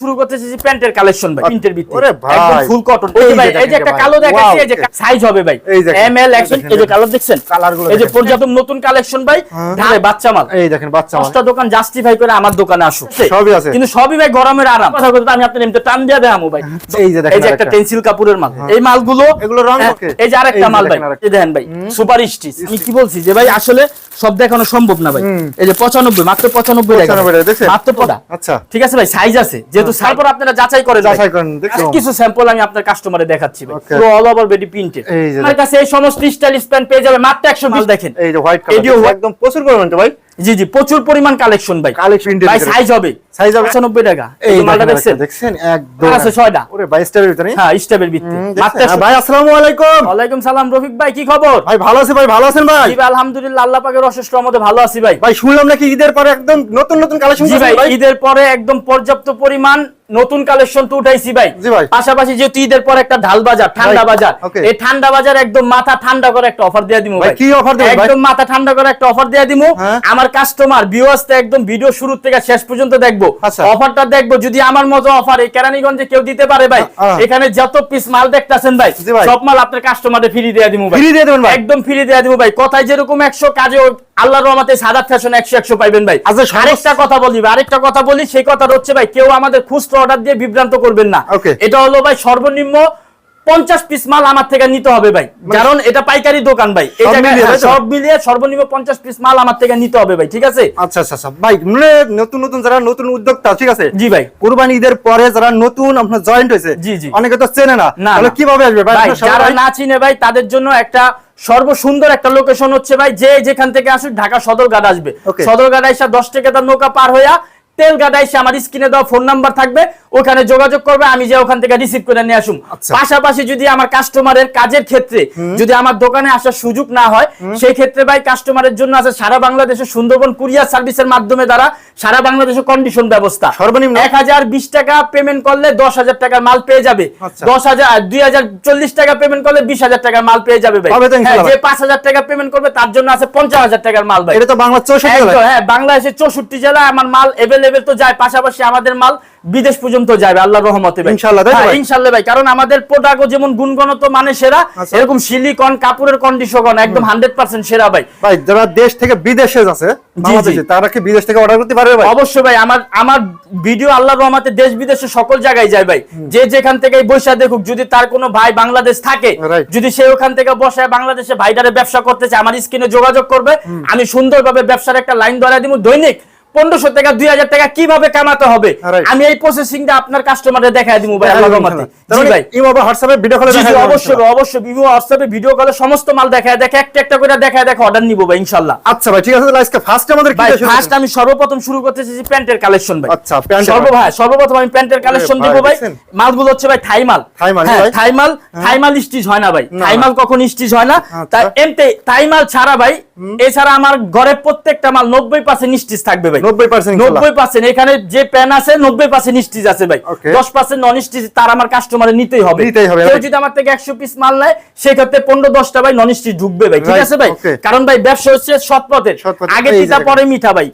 শুরু করতেছি যে প্যান্টের কালেকশন ভাই প্রিন্টের ভিত্তি ওরে ভাই। একদম ফুল কটন এই ভাই এই যে একটা কালো দেখাচ্ছি এই যে সাইজ হবে ভাই এম এল অ্যাকশন এই যে কালার দেখছেন কালারগুলো এই যে দেখেন। পর্যাপ্ত নতুন কালেকশন ভাই হ্যাঁ। ঢালে বাচ্চা মাল এই দেখেন বাচ্চা আমার। দশটা দোকান জাস্টিফাই করে আমার দোকানে আসো সবই আছে। কিন্তু সবই ভাই গরমের আরাম কথা বলতে আমি আপনার এমনি টান দিয়ে দেখামো ভাই এই যে দেখেন এই যে একটা। টেন্সিল কাপড়ের মাল এই মালগুলো এগুলো রং হ্যাঁ, ওকে। এই যে আরেকটা মাল ভাই এই দেখেন ভাই সুপার স্টিচ আমি কি বলছি যে ভাই আসলে সব দেখানো সম্ভব না ভাই এই যে পঁচানব্বই মাত্র পঁচানব্বই টাকা 95 টাকা? মাত্র পড়া আচ্ছা ঠিক আছে ভাই সাইজ আছে যেহেতু তারপর আপনারা যাচাই করে যাচাই করেন, কিছু স্যাম্পল আমি আপনার কাস্টমারে দেখাচ্ছি পুরো অল ওভার বেডি প্রিন্টেড আমার কাছে এই সমস্ত স্টাইলিশ প্যান্ট পেয়ে যাবে মাত্র 100 মাল দেখেন। এই যে হোয়াইট কালার একদম প্রচুর পরিমাণে ভাই। জি জি প্রচুর পরিমাণ কালেকশন ভাই। কালেকশন ভাই সাইজ হবে। সাইজ হবে? 95 টাকা। এই মালটা দেখছেন? দেখছেন? একদম। আছে ছয়টা। ওরে ভাই স্টারের ভিতরে? হ্যাঁ স্টেপের হ্যাঁ, ভাই আসসালামু আলাইকুম। ওয়ালাইকুম সালাম রফিক ভাই কি খবর? ভাই ভালো আছেন ভাই ভালো আছেন ভাই? জি ভাই আলহামদুলিল্লাহ আল্লাহ পাকের অশেষ রহমতে ভালো আছি ভাই। ভাই শুনলাম নাকি ঈদের পরে একদম নতুন নতুন কালেকশন জি ভাই? ঈদের পরে একদম পর্যাপ্ত পরিমাণ নতুন কালেকশন তো উঠাইছি ভাই। পাশাপাশি যেহেতু ঈদের পরে একটা ঢাল বাজার ঠান্ডা বাজার এই ঠান্ডা বাজার একদম মাথা ঠান্ডা করে একটা অফার দিয়ে ভাই কি ভাই? একদম মাথা ঠান্ডা করে একটা অফার দিয়ে দিমু হ্যাঁ। আমার কাস্টমার ভিউয়ার্স একদম ভিডিও শুরু থেকে শেষ পর্যন্ত দেখব আচ্ছা। অফারটা দেখব যদি আমার মতো অফার এই কেরানীগঞ্জে কেউ দিতে পারে ভাই। এখানে যত পিস মাল দেখতাছেন ভাই সব মাল আপনার কাস্টমারে ফ্রি দিয়ে ভাই Free দিয়ে দিবেন ভাই? একদম ফ্রি দিয়ে দিমু ভাই কথায় যেরকম 100 কাজে আল্লাহর রহমতে সাদাত ফ্যাশন 100 100 পাইবেন ভাই আচ্ছা, আরেকটা কথা বলি আরেকটা কথা বলি সেই কথাটা হচ্ছে ভাই কেউ আমাদের খুচরো অর্ডার দিয়ে বিভ্রান্ত করবেন না। এটা হলো ভাই সর্বনিম্ন পঞ্চাশ পিস মাল আমার থেকে নিতে হবে ভাই। কারণ এটা পাইকারি দোকান ভাই। সব মিলিয়ে, সর্বনিম্ন পঞ্চাশ পিস মাল আমার থেকে নিতে হবে ভাই ঠিক আছে? আচ্ছা আচ্ছা আচ্ছা। ভাই মানে নতুন নতুন যারা নতুন উদ্যোক্তা ঠিক আছে? জি ভাই। কুরবানি ঈদের পরে যারা নতুন আপনার জয়েন্ট হয়েছে জি, জি। অনেকে তো চেনে না। তাহলে কীভাবে আসবে? ভাই যারা না চিনে ভাই তাদের জন্য একটা সর্বসুন্দর একটা লোকেশন হচ্ছে ভাই যে যেখান থেকে আসুক ঢাকা সদরঘাট আসবে। সদরঘাট আইসা দশ টাকা তার নৌকা পার হইয়া তেলঘাট গাদাইছে আমার স্ক্রিনে দেওয়া ফোন নাম্বার থাকবে ওখানে যোগাযোগ করবে আমি যে ওখান থেকে রিসিভ করে নিয়ে আসুম। আচ্ছা। পাশাপাশি যদি আমার কাস্টমারের কাজের ক্ষেত্রে যদি আমার দোকানে আসার সুযোগ না হয় সেই ক্ষেত্রে ভাই কাস্টমারের জন্য আছে সারা বাংলাদেশের সুন্দরবন কুরিয়ার সার্ভিসের মাধ্যমে দ্বারা সারা বাংলাদেশে কন্ডিশন ব্যবস্থা। সর্বনিম্ন? এক হাজার বিশ টাকা পেমেন্ট করলে দশ হাজার টাকার মাল পেয়ে যাবে। আচ্ছা। দশ হাজার দুই হাজার চল্লিশ টাকা পেমেন্ট করলে বিশ হাজার টাকার মাল পেয়ে যাবে ভাই। হ্যাঁ, যে পাঁচ হাজার টাকা পেমেন্ট করবে তার জন্য আছে পঞ্চাশ হাজার টাকার মাল ভাই। এটা তো বাংলা চৌষট্টি হ্যাঁ বাংলাদেশের চৌষট্টি জেলায় আমার মাল এভেলেবেল তো যায় পাশাপাশি আমাদের মাল বিদেশ পর্যন্ত যাবে আল্লাহ রহমতে ভাই। ইনশাল্লাহ, হ্যাঁ, ভাই? কারণ আমাদের প্রোডাক্টও যেমন গুণগত মানে সেরা আচ্ছা। এরকম সিলিকন কাপড়ের কন্ডিশন একদম হান্ড্রেড পার্সেন্ট সেরা ভাই। ভাই যারা দেশ থেকে বিদেশে আছে বাংলাদেশে তারা কি বিদেশ থেকে অর্ডার করতে পারবে ভাই? অবশ্যই ভাই আমার আমার ভিডিও আল্লাহর রহমতে দেশ বিদেশে সকল জায়গায় যায় ভাই। যে যেখান থেকে বৈশা দেখুক যদি তার কোনো ভাই বাংলাদেশ থাকে. যদি সে ওখান থেকে বসে বাংলাদেশে ভাইটারে ব্যবসা করতে চায় আমার স্ক্রিনে যোগাযোগ করবে আমি সুন্দরভাবে ব্যবসার একটা লাইন ধরা দিব দৈনিক পনেরোশো টাকা দুই হাজার টাকা কীভাবে কামাতে হবে? আমি এই প্রসেসিংটা আপনার কাস্টমারে দেখাই জি, জি, অবশ্যই অবশ্যই। হোয়াটসঅ্যাপে ভিডিও কলে সমস্ত মাল দেখায় দেখে একটা একটা করে দেখায় দেখে অর্ডার নিবো ভাই ইনশাল্লাহ আচ্ছা ভাই ঠিক আছে আজকে ফার্স্ট আমাদের ভাই ফার্স্ট আমি সর্বপ্রথম শুরু করতেছি যে প্যান্টের কালেকশন ভাই। আচ্ছা, সর্ব ভাই সর্বপ্রথম আমি প্যান্টের কালেকশন দিব ভাই? মালগুলো হচ্ছে ভাই থাই মাল থাই মাল, হ্যাঁ। থাই মাল স্টিচ হয় না ভাই। থাই মাল কখন স্টিচ হয় না। আচ্ছা। তাই এমতে থাই মাল ছাড়া ভাই এছাড়া আমার ঘরে প্রত্যেকটা মাল 90% স্টিচ থাকবে ভাই। নব্বই পার্সেন্ট নব্বই পার্সেন্ট এখানে যে প্যান আছে 90% স্টিচ আছে ভাই। দশ পার্সেন্ট নন স্টিচ তার আমার কাস্টমারে নিতেই হবে। নিতেই হবে, কেউ যদি আমার থেকে 100 পিস মাল নেয় সেক্ষেত্রে 15 10টা ভাই নন স্টিচ ঢুকবে ভাই ঠিক আছে ভাই? কারণ ভাই ব্যবসা হচ্ছে সৎপথের আগে। পরে মিঠা ভাই।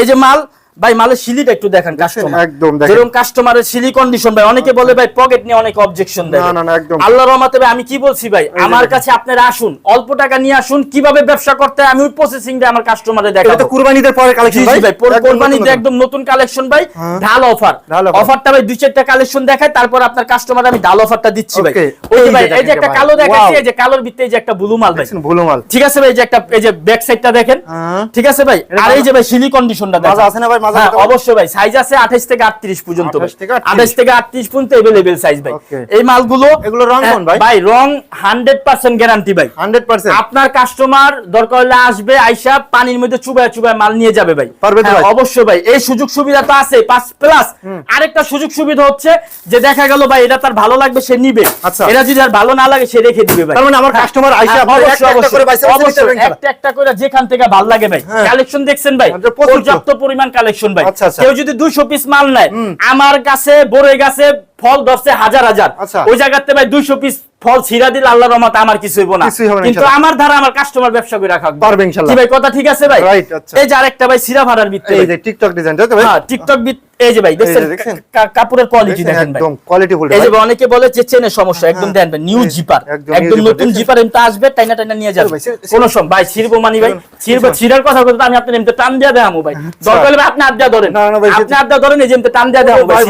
এই যে মাল ভাই মালের সিলিটা একটু দেখেন কাস্টমার একদম দেখেন। যেরকম কাস্টমারের সিলি কন্ডিশন ভাই অনেকে বলে ভাই পকেট নিয়ে অনেক অবজেকশন দেয়। না, না, একদম। আল্লাহর রহমতে ভাই আমি কি বলছি ভাই আমার কাছে আপনারা আসুন অল্প টাকা নিয়ে আসুন কীভাবে ব্যবসা করতে আমি ওই প্রসেসিং দিয়ে আমার কাস্টমারে এটা দেখাবো। কুরবানিদের পরে কালেকশন ভাই। ভাই কোরবানিতে একদম নতুন কালেকশন ভাই হ্যাঁ। ঢাল অফার অফারটা ভাই দুই চারটা কালেকশন দেখায় তারপর আপনার কাস্টমার আমি ঢাল অফারটা দিচ্ছি ভাই। ওই ভাই এই যে একটা কালো দেখাচ্ছি এই যে কালোর ভিতরে এই যে একটা ব্লু মাল ভাই। ভুলো মাল। ঠিক আছে ভাই এই যে একটা এই যে ব্যাক সাইডটা দেখেন। হ্যাঁ। ঠিক আছে ভাই? আর এই যে ভাই সিলি কন্ডিশনটা দেখেন। আছে না ভাই? মাজা হ্যাঁ, কত? অবশ্যই ভাই সাইজ আছে 28 থেকে 38 পর্যন্ত 28 থেকে 38 28 থেকে 38 পর্যন্ত अवेलेबल সাইজ ভাই Okay. এই মালগুলো এগুলো রং কোন ভাই? ভাই রং 100% গ্যারান্টি ভাই 100% আপনার কাস্টমার দরকার হলে আসবে আইসা পানির মধ্যে চুবায় চুবায় মাল নিয়ে যাবে ভাই পারবে তো হ্যাঁ, ভাই? অবশ্যই ভাই এই সুযোগ সুবিধা তো আছে পাঁচ প্লাস আরেকটা সুযোগ সুবিধা হচ্ছে যে দেখা গেল ভাই এটা তার ভালো লাগবে সে নিবে আচ্ছা। এটা যদি আর ভালো না লাগে সে রেখে দিবে ভাই তার মানে আমার হ্যাঁ, কাস্টমার আইসা হ্যাঁ, আপনার অবশ্যই, একটা একটা করে অবশ্যই, বাইসে বাইসে নিতে অবশ্যই, পারবেন খেলা। একটা একটা করে যেখান থেকে ভালো লাগে ভাই হ্যাঁ। কালেকশন দেখছেন ভাই আচ্ছা, প্রচুর তো। পর্যাপ্ত পরিমাণ কালেকশন ভাই আচ্ছা, আচ্ছা। কেউ যদি 200 পিস মাল নেয় আমার কাছে বড়ই গাছে ফল ধরছে হাজার হাজার আচ্ছা। ওই জায়গাতে ভাই 200 পিস ফল ছিড়া দিলে আল্লাহর রহমতে আমার কিছু হইব না। কিন্তু আমার ধারা আমার কাস্টমার ব্যবসা করে রাখা। পারবে ইনশাআল্লাহ। কি ভাই কথা ঠিক আছে ভাই? Right, আচ্ছা। এই যে আরেকটা ভাই সিরা ভাড়ার ভিত্তি। এই যে টিকটক ডিজাইন তাই তো ভাই? হ্যাঁ টিকটক বিট এই যে ভাই দেখছেন? কাপড়ের কোয়ালিটি দেখেন ভাই। একদম কোয়ালিটি ফুল। এই যে অনেকে বলে যে চেনের সমস্যা একদম হ্যাঁ। দেন ভাই নিউ জিপার একদম নতুন? জিপার এমনি আসবে টাইনা টাইনা নিয়ে যাবে। কোন সম ভাই ছিড়বো মানি ভাই ছিড়বো ছিড়ার কথা বলতে আমি আপনার এমনি টান দিয়ে দেখামু ভাই। আচ্ছা। দরকার হলে আপনি দিয়ে ধরেন। না, না ভাই, আপনি দিয়ে ধরেন এই যে এমনি টান দিয়ে দেখামু ভাই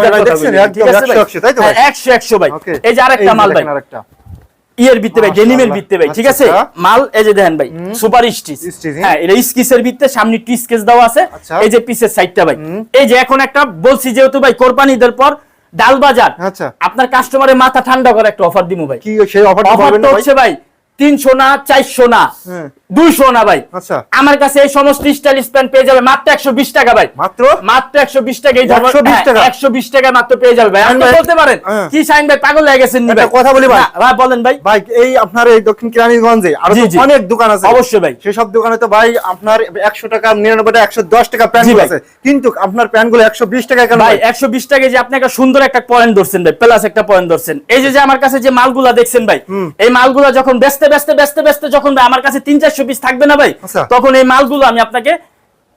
ঠিক আছে ভাই? 100 তাই তো ভাই? হ্যাঁ, 100 100 ভাই। এই যে আরেকটা মাল ভাই। আরেকটা। ইয়ের ভিত্তে ভাই ডেনিমের ভিত্তে ভাই ঠিক আছে? আচ্ছা, মাল এই যে দেখেন ভাই সুপার স্টিচ। হ্যাঁ এটা ভিত্তে সামনে টি স্কেচ দেওয়া আছে। আচ্ছা। এই যে পিসের সাইডটা ভাই। এই যে এখন একটা বলছি যেহেতু ভাই কোরবানিদের পর ডাল বাজার আচ্ছা। আপনার কাস্টমারের মাথা ঠান্ডা করে একটা অফার দিমু ভাই। কি সেই অফার অফারটা ভাই? হচ্ছে ভাই তিনশো না চারশো না। হ্যাঁ। দুইশো না ভাই। আচ্ছা। আমার কাছে এই সমস্ত স্টাইলিশ প্যান্ট পেয়ে যাবে মাত্র একশো বিশ টাকা ভাই। মাত্র? মাত্র একশো বিশ টাকা 120 একশো বিশ টাকা? মাত্র পেয়ে যাবে ভাই। আপনি বলতে পারেন হ্যাঁ। কি সাইন ভাই? পাগল হয়ে গেছেন কথা বলি ভাই। ভাই বলেন ভাই। ভাই এই আপনার এই দক্ষিণ কেরানীগঞ্জে আরও। অনেক দোকান আছে। অবশ্যই ভাই। সেসব দোকানে তো ভাই আপনার একশো টাকা নিরানব্বই টাকা একশো দশ টাকা প্যান্ট আছে। কিন্তু আপনার প্যান্টগুলো একশো বিশ টাকা কেন ভাই একশো বিশ টাকা যে আপনি একটা সুন্দর একটা পয়েন্ট ধরছেন ভাই প্লাস একটা পয়েন্ট ধরছেন। এই যে আমার কাছে যে মালগুলা দেখছেন ভাই এই মালগুলা যখন ব্যস্তে ব্যস্তে ব্যস্তে ব্যস্তে যখন ভাই আমার কাছে তিন চারশো পিস থাকবে না ভাই? আচ্ছা। তখন এই মালগুলো আমি আপনাকে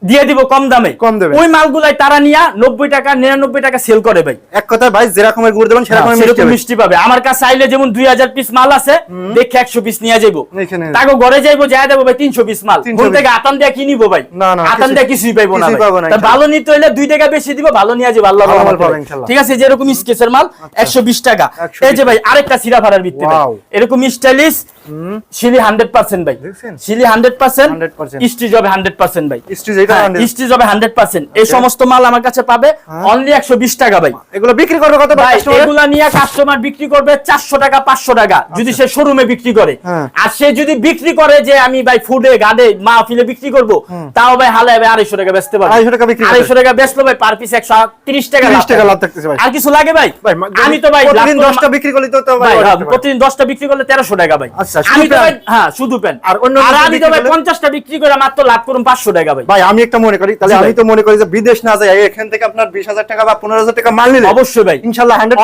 দিয়ে দিব কম দামে। কম দেবে। ওই মালগুলাই তারা নিয়ে নব্বই টাকা নিরানব্বই টাকা সেল করে ভাই। এক কথায় ভাই যেরকমের গুড় দেবেন সেরকম হ্যাঁ, মিষ্টি পাবে। আমার কাছে আইলে যেমন দুই হাজার পিস মাল আছে দেখে একশো পিস নিয়ে যাইবো। তাকে ঘরে যাইবো যাই দেবো ভাই তিনশো পিস মাল। 300 ঘুম থেকে আতান দিয়ে কি নিবো ভাই? আতান দিয়ে কিছুই পাইবো না। ভালো নিতে হইলে দুই টাকা বেশি দিব ভালো নিয়ে যাব আল্লাহ। ঠিক আছে যেরকম স্কেচের মাল একশো বিশ টাকা। এই যে ভাই আরেকটা সিরা ভাড়ার। এরকম স্টাইলিশ শিলি হান্ড্রেড পার্সেন্ট ভাই। শিলি হান্ড্রেড পার্সেন্ট স্টিচ হবে হান্ড্রেড পার্সেন্ট ভাই। Stitch এটা 100 স্টিচ হবে হান্ড্রেড পার্সেন্ট। এই সমস্ত মাল আমার কাছে পাবে অনলি একশো বিশ টাকা ভাই। এগুলো বিক্রি করবে কত ভাই customer? নিয়ে কাস্টমার বিক্রি করবে চারশো টাকা পাঁচশো টাকা যদি সে শোরুমে বিক্রি করে। হ্যাঁ। আর সে যদি বিক্রি করে যে আমি ভাই ফুডে গাডে মাহফিলে বিক্রি করব তাও ভাই হালায় ভাই আড়াইশো টাকা বেচতে পারবে। 250 টাকা বিক্রি আড়াইশো টাকা বেচলো ভাই পার পিস একশো তিরিশ টাকা 30 টাকা লাভ থাকতেছে ভাই। আর কিছু লাগে ভাই? আমি তো ভাই প্রতিদিন দশটা বিক্রি করলে তো ভাই হ্যাঁ। প্রতিদিন দশটা বিক্রি করলে তেরোশো টাকা ভাই। আচ্ছা, আমি তো হ্যাঁ শুধু প্যান্ট। আর অন্য আর কিছু আমি তো বিক্রি ভাই করে মাত্র লাভ করুন পাঁচশো টাকা ভাই। ভাই আমি একটা মনে করি তাহলে আমি তো মনে করি যে বিদেশ না যায় এখান থেকে আপনার বিশ হাজার টাকা বা পনেরো হাজার টাকা মাল নিলে অবশ্যই ভাই। ইনশাল্লাহ হান্ড্রেড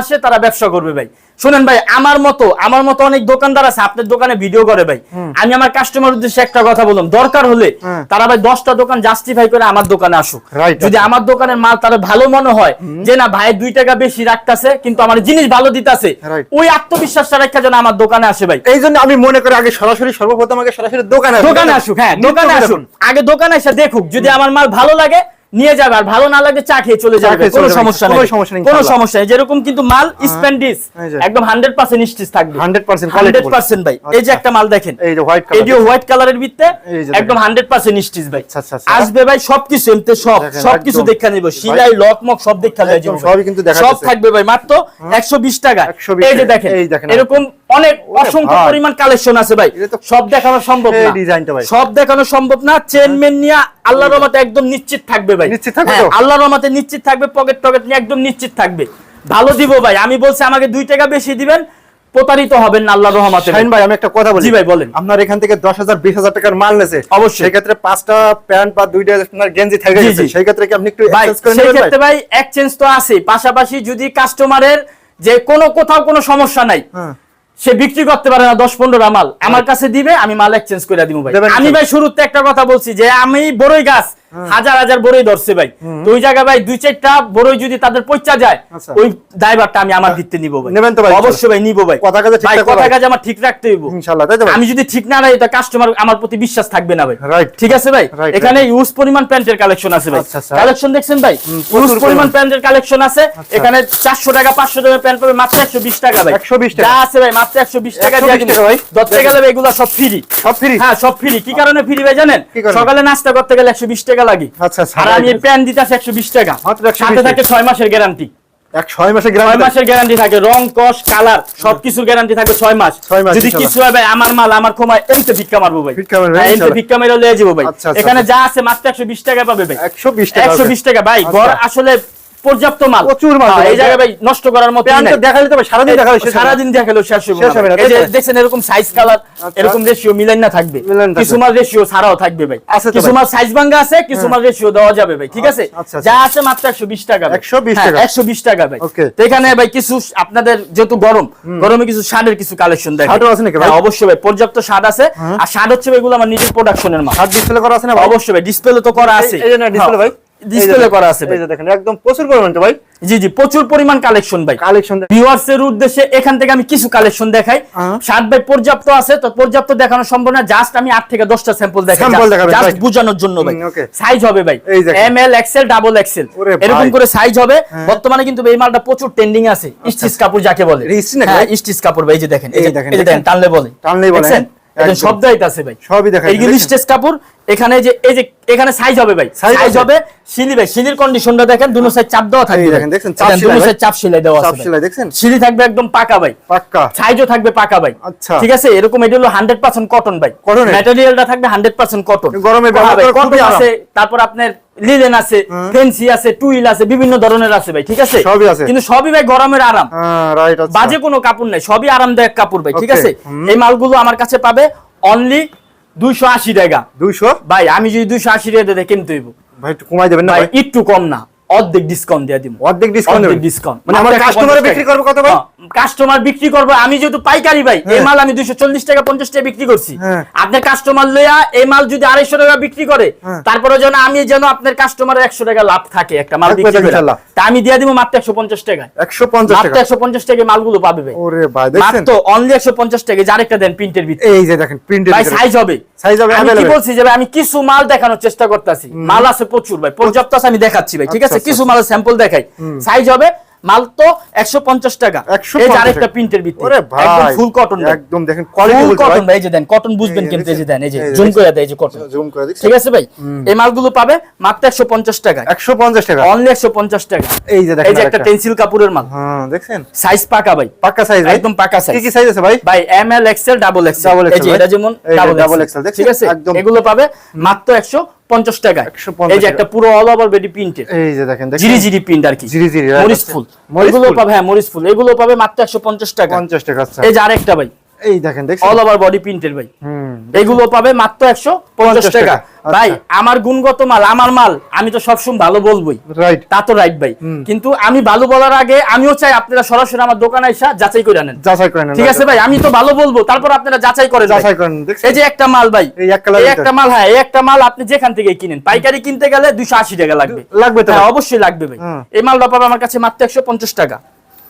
আসে তারা ব্যবসা করবে ভাই। শুনেন ভাই আমার মতো আমার মতো অনেক দোকানদার আছে আপনার দোকানে ভিডিও করে ভাই। আমি আমার কাস্টমার উদ্দেশ্যে একটা কথা বললাম দরকার হলে তারা ভাই দশটা দোকান জাস্টিফাই করে আমার দোকানে আসুক। যদি আমার দোকানের মাল তারা ভালো মনে হয় যে না ভাই দুই টাকা বেশি রাখতেছে কিন্তু আমার জিনিস ভালো দিতেছে ওই আত্মবিশ্বাসটা রেখা যেন আমার দোকানে আসে ভাই। এই জন্য আমি মনে করি আগে সরাসরি সর্বপ্রথম আগে সরাসরি দোকানে। দোকানে আসুক হ্যাঁ দোকানে আসুন। আগে দোকানে এসে দেখুক যদি আমার মাল ভালো লাগে নিয়ে যাবে আর ভালো না লাগে চা খেয়ে চলে যাবে। কোনো। সমস্যা কোনো নেই সমস্যা নেই, কোনো সমস্যা নেই। যেরকম কিন্তু মাল স্প্যান্ডিস একদম হান্ড্রেড পার্সেন্ট স্টিচ থাকবে। 100% quality হান্ড্রেড বলে। পার্সেন্ট ভাই। এই যে আচ্ছা। একটা মাল দেখেন। এই যে হোয়াইট এই যে হোয়াইট কালারের যে একদম হান্ড্রেড পার্সেন্ট স্টিচ ভাই। আচ্ছা, আচ্ছা। আসবে ভাই সবকিছু এমতে সব। সবকিছু দেখা নিব। সিলাই লক মক সব দেখা যায় সবই কিন্তু দেখা সব থাকবে ভাই। মাত্র একশো বিশ টাকা। এই যে দেখেন। এরকম অনেক অসংখ্য। পরিমাণ কালেকশন আছে ভাই। সব দেখানো সম্ভব না। সব দেখানো সম্ভব না। চেন মেন নিয়ে আল্লাহর রহমতে একদম নিশ্চিত থাকবে ভাই। নিশ্চিত থাকবে হ্যাঁ, আল্লাহর রহমতে নিশ্চিত থাকবে পকেট টকেট নিয়ে একদম নিশ্চিত থাকবে। ভালো দিব ভাই আমি বলছি আমাকে দুই টাকা বেশি দিবেন প্রতারিত হবেন না আল্লাহর রহমতে। শাহিন ভাই আমি একটা কথা বলি। জি ভাই, বলেন। আপনার এখান থেকে দশ হাজার বিশ হাজার টাকার মাল নেছে অবশ্যই। সেই ক্ষেত্রে পাঁচটা প্যান্ট বা দুইটা আপনার গেঞ্জি থেকে গেছে সেই ক্ষেত্রে কি আপনি একটু exchange করে সেই নেবেন ভাই? ক্ষেত্রে ভাই এক্সচেঞ্জ তো আছে। পাশাপাশি যদি কাস্টমারের যে কোনো কোথাও কোনো সমস্যা নাই হ্যাঁ। সে বিক্রি করতে পারে না দশ পনেরো মাল। আমার কাছে দিবে আমি মাল এক্সচেঞ্জ করে দিব ভাই। আমি ভাই শুরুতে একটা কথা বলছি যে আমি বড়ই গাছ হাজার হাজার বড়ই ধরছে ভাই। তো ওই জায়গায় ভাই দুই চারটা বড়ই যদি তাদের পচা যায় আচ্ছা। ওই ড্রাইভারটা আমি আমার দিতে নিব ভাই। নেবেন তো ভাই? অবশ্যই ভাই নিব ভাই। কথা কাজে ঠিক কথা কাজে আমার ঠিক রাখতে হইব। ইনশাল্লাহ তাই তো আমি যদি ঠিক না রাখি তা কাস্টমার আমার প্রতি বিশ্বাস থাকবে না ভাই। Right. ঠিক আছে ভাই? এখানে ইউজ পরিমাণ প্যান্টের কালেকশন আছে ভাই। আচ্ছা, আচ্ছা। কালেকশন দেখছেন ভাই? ইউজ পরিমাণ। প্যান্টের কালেকশন আছে। এখানে চারশো টাকা পাঁচশো টাকা প্যান্ট পাবে মাত্র একশো বিশ টাকা ভাই। 120 টাকা। যা আছে ভাই মাত্র একশো বিশ টাকা দিয়ে দিন। ভাই। ধরতে গেলে এগুলো সব ফ্রি সব ফ্রি হ্যাঁ সব ফ্রি কি কারণে ফ্রি ভাই জানেন? সকালে নাস্তা করতে গেলে একশো বিশ টাকা লাগে। আচ্ছা, আচ্ছা। আর আমি প্যান দিতে একশো বিশ টাকা। মাত্র 120 সাথে থাকে ছয় মাসের গ্যারান্টি এক 6 মাসের গ্যারান্টি 6 মাসের গ্যারান্টি থাকে। রং কস কালার সবকিছুর গ্যারান্টি থাকে ছয় মাস। ছয় মাস, যদি কিছু হয় ভাই আমার মাল আমার ক্ষমায় এমতে ভিক্ষা মারবো ভাই। ভিক্ষা মারবো হ্যাঁ, এমতে ভিক্ষা মেরে লিয়ে যাব ভাই। আচ্ছা, আচ্ছা, এখানে। যা আছে মাত্র একশো বিশ টাকা পাবে ভাই। একশো বিশ টাকা একশো আছে। বিশ টাকা। ভাই। ঘর আসলে পর্যাপ্ত মাল। প্রচুর মাল হ্যাঁ, এই জায়গায় ভাই নষ্ট করার মতো প্যান্ট দেখালে তো ভাই সারাদিন দেখালে শেষ হবে না। সারাদিন দেখাল শেষ হবে না। এই যে? দেখছেন এরকম সাইজ কালার এরকম রেশিও মিলান না থাকবে। কিছু মাল রেশিও ছাড়াও থাকবে ভাই। কিছু মাল সাইজ ভাঙ্গা আছে কিছু মাল রেশিও দেওয়া যাবে ভাই ঠিক আছে? আচ্ছা, আচ্ছা। যা আছে মাত্র একশো বিশ টাকা 120 হ্যাঁ, টাকা। 120 টাকা ভাই। Okay. তো এখানে ভাই কিছু আপনাদের যেহেতু গরম গরমে কিছু শার্টের কিছু কালেকশন দেখেন। শার্টও আছে নাকি ভাই? হ্যাঁ, অবশ্যই ভাই পর্যাপ্ত শার্ট আছে। আর শার্ট হচ্ছে ভাই এগুলো আমার নিজের প্রোডাকশনের মাল। হাত ডিসপ্লে করা আছে না ভাই? অবশ্যই ভাই ডিসপ্লে তো করা আছে। এই যে না, হ্যাঁ। ভাই। ডিসপ্লে করা আছে ভাই। এই যে দেখেন একদম প্রচুর পরিমাণ তো ভাই। জি জি প্রচুর পরিমাণ কালেকশন ভাই। কালেকশন ভিউয়ার্স এর উদ্দেশ্যে এখান থেকে আমি কিছু কালেকশন দেখাই। হ্যাঁ। সাত বাই পর্যাপ্ত আছে তো পর্যাপ্ত দেখানো সম্ভব না। জাস্ট আমি থেকে দশটা স্যাম্পল দেখাই। জাস্ট বোঝানোর জন্য ভাই। সাইজ হবে ভাই। M L XL double XL এরকম করে সাইজ হবে। হ্যাঁ। বর্তমানে কিন্তু এই মালটা প্রচুর ট্রেন্ডিং আছে। স্টিচ কাপড় যাকে বলে। এটা হ্যাঁ ভাই? স্টিচ কাপড় ভাই এই যে দেখেন এই এই যে দেখেন, এই দেখেন। দেখেন। টানলে বলে। টানলে বলে, দেখছেন? সব দায়িত্ব আছে ভাই। সবই দেখেন। স্টেজ কাপড় এখানে যে এই যে এখানে সাইজ হবে ভাই। সাইজ হবে শিলি ভাই। শিলির কন্ডিশনটা দেখেন দুনো সাইড চাপ দেওয়া থাকবে। দেখেন? চাপ দেখেন, দুনো সাইড চাপ সেলাই দেওয়া আছে। সেলাই দেখছেন? সিঁড়ি থাকবে একদম পাকা ভাই। পাক্কা সাইজও থাকবে পাকা ভাই। আচ্ছা। ঠিক আছে? এরকম এটা হলো হান্ড্রেড পার্সেন্ট কটন ভাই। এর? ম্যাটেরিয়ালটা থাকবে হান্ড্রেড পার্সেন্ট কটন গরমে ব্যবহার কটন আছে তারপর আপনার লিলেন আছে ফেন্সি আছে টুইল আছে বিভিন্ন ধরনের আছে ভাই। ঠিক আছে? সবই আছে। কিন্তু সবই ভাই গরমের আরাম। হ্যাঁ রাইট আচ্ছা। বাজে কোনো কাপড় নাই সবই আরামদায়ক কাপড় ভাই। ঠিক আছে? এই মালগুলো আমার কাছে পাবে অনলি দুইশো আশি টাকা। 200 ভাই আমি যদি দুইশো আশি টাকা দিয়ে কিনতে হইব। ভাই একটু কমাই দেবেন না ভাই? একটু কম না। অর্ধেক ডিসকাউন্ট দিয়ে দিব অর্ধেক ডিসকাউন্ট ডিসকাউন্ট মানে আমার কাস্টমারে বিক্রি করবে কত ভাই? কাস্টমার বিক্রি করবে। আমি যেহেতু পাইকারি ভাই এই হ্যাঁ। মাল আমি দুইশো চল্লিশ টাকা পঞ্চাশ টাকা বিক্রি করছি। হ্যাঁ। আপনার কাস্টমার লইয়া এই মাল যদি আড়াইশো টাকা বিক্রি করে হ্যাঁ। তারপরে যেন আমি যেন আপনার কাস্টমারের একশো টাকা লাভ থাকে একটা মাল বিক্রি করে। তা আমি দিয়ে দিব মাত্র একশো পঞ্চাশ 150 টাকা। একশো পঞ্চাশ টাকা মালগুলো পাবে ভাই। ওরে ভাই দেখছেন? মাত্র অনলি একশো পঞ্চাশ টাকা যে আরেকটা দেন প্রিন্টের ভিতরে। এই যে দেখেন প্রিন্টের ভাই সাইজ হবে। আমি কিছু মাল দেখানোর চেষ্টা করতেছি। মাল আছে প্রচুর ভাই পর্যাপ্ত আছে আমি দেখাচ্ছি ভাই ঠিক আছে? আচ্ছা, কিছু মালের স্যাম্পল দেখাই। সাইজ হবে মাল তো একশো পঞ্চাশ টাকা 150 এই যে আরেকটা প্রিন্টের ওরে একদম ফুল কটন একদম দেখেন কোয়ালিটি ফুল কটন ভাই ভাই যে দেন কটন বুঝবেন এই এই যে দেন এই যে জুম করে দেয় এই যে কটন জুম করে ঠিক আছে ভাই এই মালগুলো পাবে মাত্র একশো পঞ্চাশ 150 টাকা অনলি টাকা এই যে দেখেন এই যে একটা। টেন্সিল কাপড়ের মাল হ্যাঁ দেখছেন সাইজ পাকা ভাই পাক্কা সাইজ একদম পাকা size। কি কি সাইজ আছে ভাই ভাই M L XL double XL এই যে এটা যেমন ডাবল এক্সেল ঠিক আছে একদম। এগুলো পাবে মাত্র একশো পঞ্চাশ টাকা 150 এই যে একটা পুরো অল ওভার বেডি প্রিন্টেড এই যে দেখেন জিরি জিরি প্রিন্ট আর কি। জিরি জিরি, মরিস মরিচ। ফুল। এগুলো পাবে হ্যাঁ মরিচ ফুল। এগুলো পাবে মাত্র একশো পঞ্চাশ টাকা। 50 টাকা আচ্ছা। এই যে আরেকটা ভাই। এই দেখেন দেখছেন? অল ওভার বডি প্রিন্টের ভাই। এগুলো পাবে মাত্র একশো পঞ্চাশ টাকা। টাকা, আচ্ছা। ভাই আমার গুণগত মাল আমার মাল আমি তো সবসময় ভালো বলবোই। রাইট তা তো রাইট ভাই। কিন্তু আমি ভালো বলার আগে আমিও চাই আপনারা সরাসরি আমার দোকানে এসে যাচাই করে আনেন যাচাই করে নেন ঠিক আছে ভাই আমি তো ভালো বলব তারপর আপনারা যাচাই করে যাচাই করেন এই যে একটা মাল ভাই এই। একটা মাল হ্যাঁ এই একটা মাল আপনি যেখান থেকে কিনেন পাইকারি কিনতে গেলে দুইশো আশি টাকা লাগবে। লাগবে তো হ্যাঁ অবশ্যই লাগবে ভাই। এই মালটা পাবে আমার কাছে মাত্র একশো পঞ্চাশ টাকা।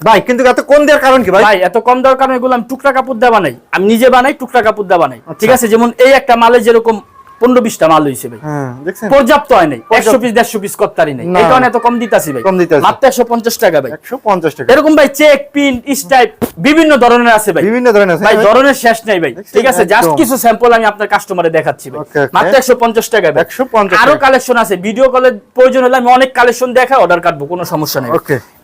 ভাই কিন্তু এত কম দেওয়ার কারণ কি ভাই? ভাই এত কম দরকার কারণে এগুলো আমি টুকরা কাপড় দেওয়া বানাই। আমি নিজে বানাই টুকরা কাপড় দেওয়া বানাই। আচ্ছা। ঠিক আছে যেমন এই একটা মালে যেরকম পনেরো বিশটা মাল হয়েছে ভাই। হ্যাঁ পর্যাপ্ত হয় নাই। একশো পিস দেড়শো পিস করতারি নাই। এই কারণে এত কম দিতাছি ভাই। মাত্র একশো পঞ্চাশ টাকা ভাই। 150 টাকা। এরকম ভাই চেক পিন স্টাইপ বিভিন্ন ধরনের আছে ভাই। বিভিন্ন ধরনের আছে। ভাই? ধরনের শেষ নাই ভাই। ঠিক আছে জাস্ট কিছু স্যাম্পল আমি আপনার কাস্টমারে দেখাচ্ছি ভাই. মাত্র একশো পঞ্চাশ টাকা ভাই। 150 আরও কালেকশন আছে। ভিডিও কলের প্রয়োজন হলে আমি অনেক কালেকশন দেখা অর্ডার কাটবো কোনো সমস্যা নেই.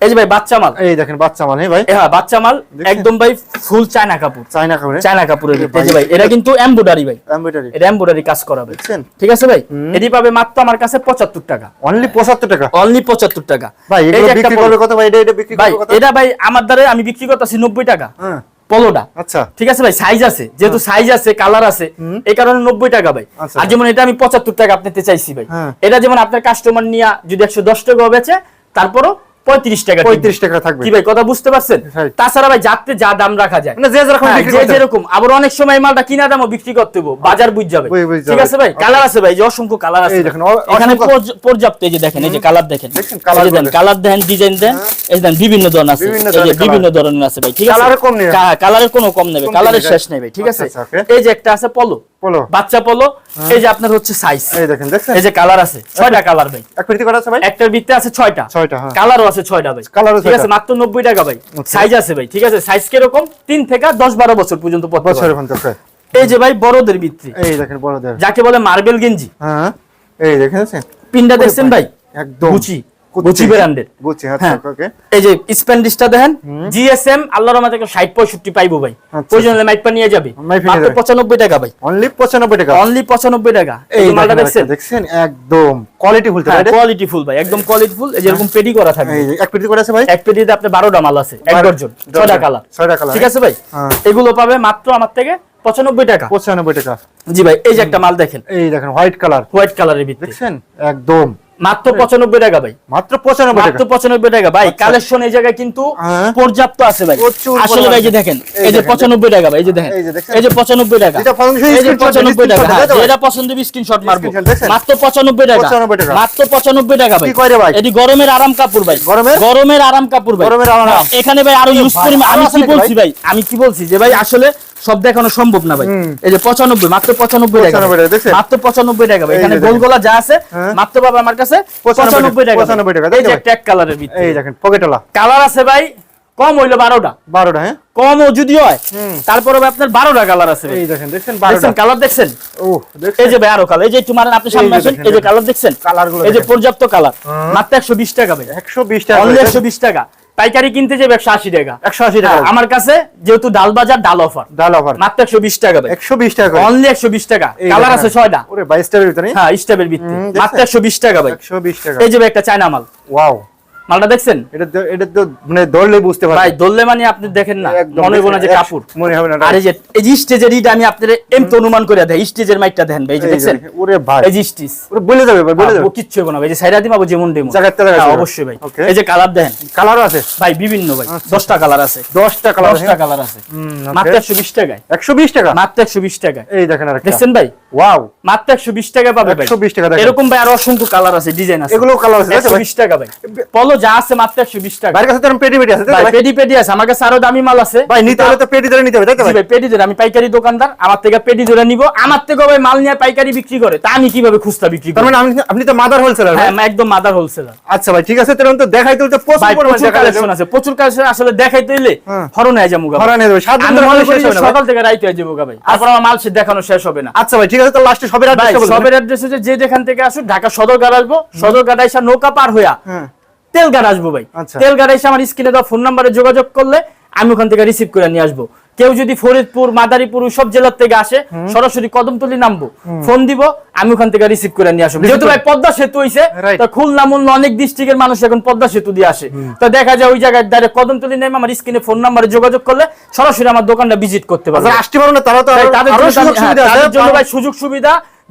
এই যে ভাই বাচ্চা মাল। এই দেখেন বাচ্চা মানে ভাই। হ্যাঁ বাচ্চা মাল একদম ভাই ফুল চায়না কাপড়। চাইনা কাপড়ে? চায়না কাপড়ের এই যে ভাই এটা কিন্তু এমব্রয়ডারি ভাই। এমব্রয়ডারি এটা এমব্রয়ডারি কাজ করা ভাই। ঠিক আছে ভাই? এটি পাবে মাত্র আমার কাছে পঁচাত্তর টাকা। অনলি 75 টাকা? অনলি পঁচাত্তর টাকা। ভাই বিক্রি পলো। করবে কত ভাই? এটা এটা বিক্রি ভাই করবে কত? এটা ভাই আমার দ্বারা আমি বিক্রি করতেছি নব্বই টাকা। হ্যাঁ। পলোটা আচ্ছা। ঠিক আছে ভাই সাইজ আছে। যেহেতু সাইজ আছে কালার আছে এই কারণে নব্বই টাকা ভাই। আচ্ছা। আর যেমন এটা আমি পঁচাত্তর টাকা আপনাকে চাইছি ভাই। হ্যাঁ। এটা যেমন আপনার কাস্টমার নিয়ে যদি একশো দশ টাকা বেচে তারপরও পঁয়ত্রিশ টাকা 35 টাকা থাকবে। কি ভাই কথা বুঝতে পারছেন? Right. তাছাড়া ভাই যাতে যা দাম রাখা যায়। মানে যে যেরকম হ্যাঁ, বিক্রি করতে আবার অনেক সময় মালটা কিনা দামও বিক্রি করতে বাজার বুঝ যাবে। বুঝ- বুঝ ঠিক আছে ভাই? কালার আছে ভাই যে অসংখ্য কালার আছে। এই দেখেন, অ- এখানে পর্যাপ্ত এই যে দেখেন এই যে কালার দেখেন। দেখছেন, এই colour যে দেন কালার দেন ডিজাইন দেন। এই দেন বিভিন্ন ধরনের আছে। এই যে বিভিন্ন ধরনের আছে ভাই ঠিক আছে? Colour-এর কম নেই। কালারের কোনো কম নেবে কালারের শেষ নেই ভাই ঠিক আচ্ছা, আছে? আচ্ছা, এই যে একটা আছে পলো বলো বাচ্চা পলো এই যে আপনার হচ্ছে সাইজ এই দেখেন এই যে কালার আছে। ছয়টা কালার ভাই। একটার ভিতরে আছে ছয়টা। ছয়টা, হ্যাঁ। কালারও আছে ছয়টা ভাই। কালার ঠিক আছে মাত্র নব্বই টাকা ভাই। সাইজ আছে ভাই ঠিক আছে? সাইজ কীরকম? তিন থেকে দশ বারো বছর পর্যন্ত পড়তে বছরের পর্যন্ত এই যে ভাই বড়দের ভিত্তি। এই দেখেন বড়দের। যাকে বলে মার্বেল গেঞ্জি। হ্যাঁ এই দেখেন পিন্ডা পিনটা দেখছেন ভাই? একদম। গুচি গুচি ব্র্যান্ডের গুচি হ্যাঁ। আচ্ছা ওকে। এই যে স্প্যান্ডিশটা দেখেন জিএসএম আল্লাহর রহমতে 60 65 পাইবো ভাই। প্রয়োজন হলে মাইপা নিয়ে যাবে। মাত্র 95 টাকা ভাই। অনলি 95 টাকা। অনলি 95 টাকা। এই এই মালটা দেখছেন? দেখছেন? একদম কোয়ালিটি ফুল হ্যাঁ কোয়ালিটি ফুল ভাই একদম কোয়ালিটি ফুল এই যে এরকম পেডি করা থাকবে। এই এক করে আছে ভাই? এক পেটিতে আপনি 12টা মাল আছে এক ডজন কালার। ঠিক আছে ভাই? হ্যাঁ। এগুলো পাবে মাত্র আমার থেকে 95 টাকা। 95 টাকা। জি ভাই এই যে একটা মাল দেখেন। এই দেখেন হোয়াইট কালার হোয়াইট কালারের ভিতরে দেখছেন? একদম। মাত্র পঁচানব্বই টাকা ভাই। মাত্র পঁচানব্বই মাত্র পঁচানব্বই টাকা। ভাই কালেকশন এই জায়গায় কিন্তু হ্যাঁ। পর্যাপ্ত আছে ভাই। আসলে ভাই যে দেখেন এই যে পঁচানব্বই টাকা ভাই এই যে দেখেন এই যে পঁচানব্বই টাকা। যেটা পছন্দ সেই এই যে পঁচানব্বই টাকা। হ্যাঁ যেটা পছন্দ স্ক্রিনশট মারবো। মাত্র পঁচানব্বই টাকা। 95 মাত্র পঁচানব্বই টাকা ভাই? এটি গরমের আরাম কাপড় ভাই। গরমের? গরমের আরাম কাপড় ভাই। গরমের আরাম। হ্যাঁ, এখানে ভাই আরও ইউজ করি আমি কি বলছি ভাই? আমি কি বলছি যে ভাই আসলে সব দেখানো সম্ভব না ভাই। এই যে পঁচানব্বই মাত্র পঁচানব্বই টাকা। 95 টাকা, দেখছেন? মাত্র পঁচানব্বই টাকা ভাই। এখানে। গোলগোলা যা আছে হ্যাঁ। মাত্র পাবে আমার কাছে পঁচানব্বই টাকা 95 টাকা, এই যে দেখতে কালারের ভিতরে। এই দেখেন পকেটলা কালার আছে ভাই কম হইল বারোটা। বারোটা হ্যাঁ? কমও যদি হয়। তারপরে আপনার বারোটা কালার আছে এই দেখেন দেখছেন দেখছেন কালার দেখছেন? ও এই যে ভাই আরও কালার এই যে একটু মারেন আপনি সামনে আসেন। এই যে কালার দেখছেন? কালারগুলো এই যে পর্যাপ্ত কালার মাত্র একশো বিশ টাকা ভাই। একশো বিশ টাকা একশো বিশ টাকা। পাইকারি কিনতে যাবে একশো আশি টাকা। 180 টাকা। হ্যাঁ, আমার কাছে যেহেতু ডাল বাজার ডাল অফার। ডাল অফার। মাত্র একশো বিশ টাকা একশো বিশ টাকা অনলি একশো বিশ টাকা। কালার আছে ছয়টা। ওরে বাইশ টাকার ভিতরে? হ্যাঁ স্টেপের ভিত্তি। হুম, মাত্র একশো বিশ টাকা ভাই। একশো বিশ টাকা। এই যাবে একটা চায়না মাল। ওয়াও। মালটা দেখছেন? এটা এটা তো মানে ধরলে বুঝতে ভাই পারবেন ধরলে মানে আপনি দেখেন না। মনে হইব না যে কাপড়। মনে হবে না আর এই যে এই যে স্টেজের ইটা আমি আপনাদের এমনি অনুমান করে দেয় স্টেজের মাইকটা দেখেন ভাই এই যে দেখছেন? ওরে ভাই। এই যে স্টিচ ওরে বলে যাবে ভাই বলে যাবে কিচ্ছু হবে না ভাই যে সাইডা দিম যেমন ডেমো হ্যাঁ, অবশ্যই ভাই। এই যে কালার দেখেন। কালারও আছে? ভাই বিভিন্ন ভাই। আচ্ছা। দশটা কালার আছে। দশটা কালার দশটা কালার আছে। মাত্র একশো বিশ টাকায়। একশো বিশ টাকা? মাত্র একশো বিশ টাকায়। এই দেখেন আর দেখছেন ভাই? ওয়াও মাত্র একশো বিশ টাকা পাবে ভাই। 120 টাকা। এরকম ভাই আরও অসংখ্য কালার আছে ডিজাইন আছে। এগুলো কালার আছে তাই তো একশো ভাই? বিশ টাকা ভাই। পলো যা আছে মাত্র একশো বিশ টাকা। ভাইয়ের কাছে তো পেটি পেটি আছে ভাই ভাই? পেডি পেডি আছে আমার কাছে আরও দামি মাল আছে। ভাই নিতে হলে তো পেটি ধরে নিতে হবে তাই তো ভাই। ভাই পেডি ধরে আমি পাইকারি দোকানদার আমার থেকে পেডি ধরে নিব। আমার থেকে ভাই মাল নিয়ে পাইকারি বিক্রি করে তা আমি কীভাবে খুচরা বিক্রি করি মানে আপনি- তো মাদার হোলসেলার হ্যাঁ আমি একদম মাদার হোলসেলার আচ্ছা ভাই ঠিক আছে তাহলে তো দেখাই তো প্রচুর কালেকশন আছে প্রচুর কালেকশন আসলে দেখাইতে হইলে হ্যাঁ। হরণ হয়ে যাব হরান হয়ে যাবে, সাত দিন সকাল থেকে রাইতে হয়ে যাব ভাই। তারপর আমার মাল দেখানো শেষ হবে না। আচ্ছা ভাই ঠিক আছে তো লাস্টে সবের ভাই সবের অ্যাড্রেস হচ্ছে যে যেখান থেকে আসুক ঢাকা সদরঘাট আসব সদরঘাট নৌকা পার হইয়া হ্যাঁ। তেলঘাট আসব ভাই। আচ্ছা। তেলঘাট এসে আমার স্ক্রিনে দেওয়া ফোন নাম্বারে যোগাযোগ করলে আমি ওখান থেকে রিসিভ করে নিয়ে আসব। কেউ যদি ফরিদপুর মাদারীপুর সব জেলার থেকে আসে সরাসরি কদমতলি নামবো। ফোন দিব আমি ওখান থেকে রিসিভ করে নিয়ে আসব। যেহেতু ভাই পদ্মা সেতু হইছে তো খুলনা মুলনা অনেক ডিস্ট্রিক্টের মানুষ এখন পদ্মা সেতু দিয়ে আসে। তো দেখা যায় ওই জায়গায় ডাইরেক্ট কদমতলি নেমে আমার স্ক্রিনে ফোন নাম্বারে যোগাযোগ করলে সরাসরি আমার দোকানটা ভিজিট করতে পারবে। আসতে পারো না তারা তো তাদের জন্য সুযোগ সুবিধা ভাই সুযোগ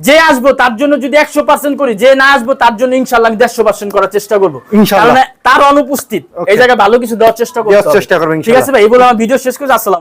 যে আসব তার জন্য যদি একশো পার্সেন্ট করি যে না আসব তার জন্য ইনশাল্লাহ আমি দেড়শো পার্সেন্ট করার চেষ্টা করব। ইনশাআল্লাহ। তার অনুপস্থিত. এই জায়গায় ভালো কিছু দেওয়ার চেষ্টা করব ঠিক আছে ভাই এই বলে আমার ভিডিও শেষ করছি। আসসালাম